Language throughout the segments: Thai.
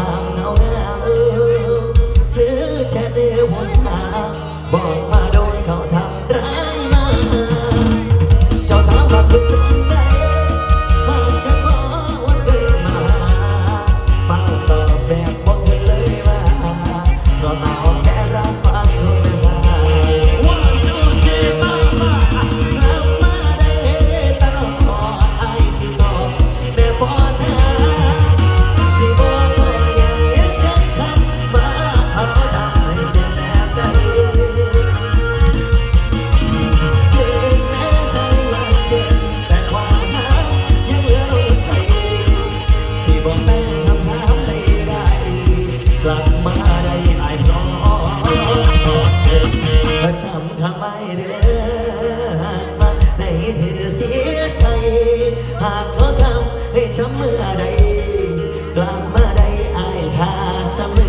างเงาเงาคือแชทเดวสนาบอกมา หากเธอทำให้ช้ำเมื่อใดกลับมาได้อายทาเสมอ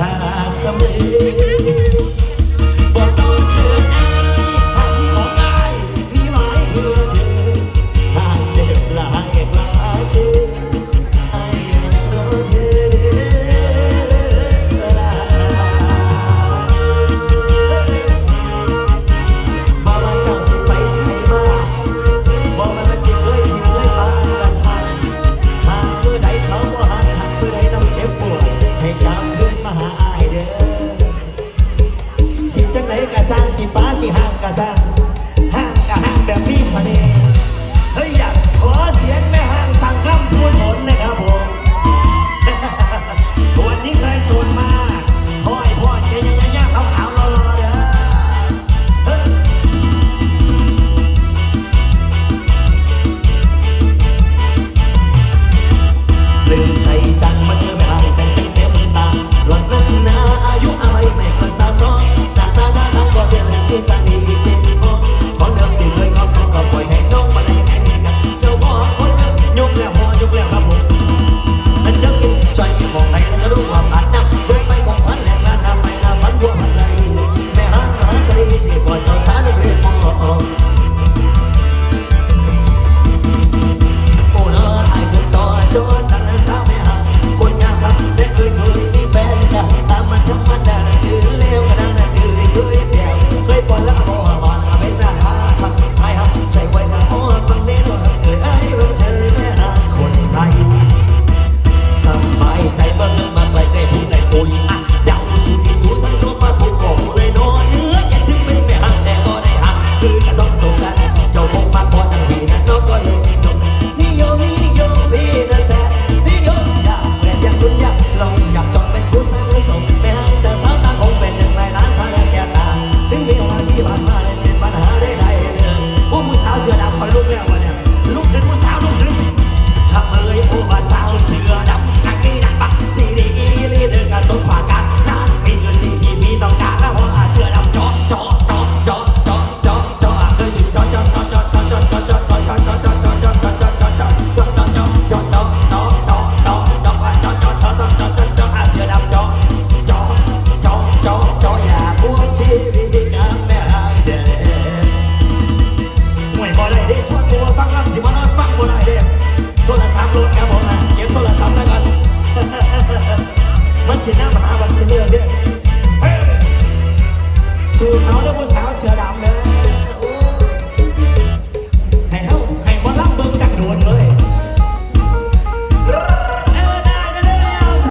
หาสำเร็ I don't มันสิหน้ามหาวันสิเลือกเด้อสู่เขาเด้อผู้สาวเสือดำเด้อ